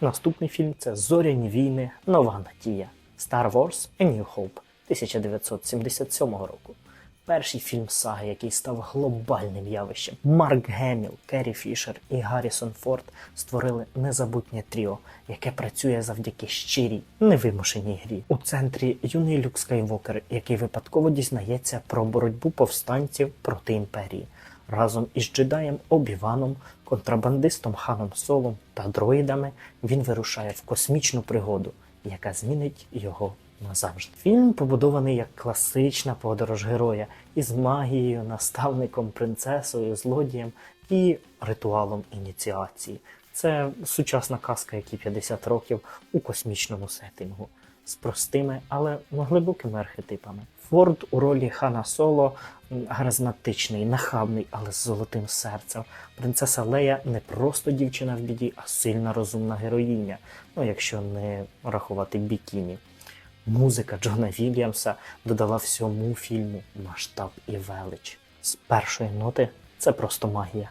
Наступний фільм це Зоряні війни. Нова надія. Star Wars A New Hope 1977 року. Перший фільм саги, який став глобальним явищем. Марк Геміл, Керрі Фішер і Гаррісон Форд створили незабутнє тріо, яке працює завдяки щирій, невимушеній грі. У центрі юний Люк Скайвокер, який випадково дізнається про боротьбу повстанців проти імперії. Разом із джедаєм Обіваном, контрабандистом Ханом Солом та дроїдами він вирушає в космічну пригоду, яка змінить його назавжди. Фільм побудований як класична подорож героя із магією, наставником, принцесою, злодієм і ритуалом ініціації. Це сучасна казка, якій 50 років у космічному сеттингу з простими, але глибокими архетипами. Форд у ролі Хана Соло харизматичний, нахабний, але з золотим серцем. Принцеса Лея не просто дівчина в біді, а сильна розумна героїня. Ну, якщо не рахувати бікіні. Музика Джона Вільямса додала всьому фільму масштаб і велич. З першої ноти це просто магія.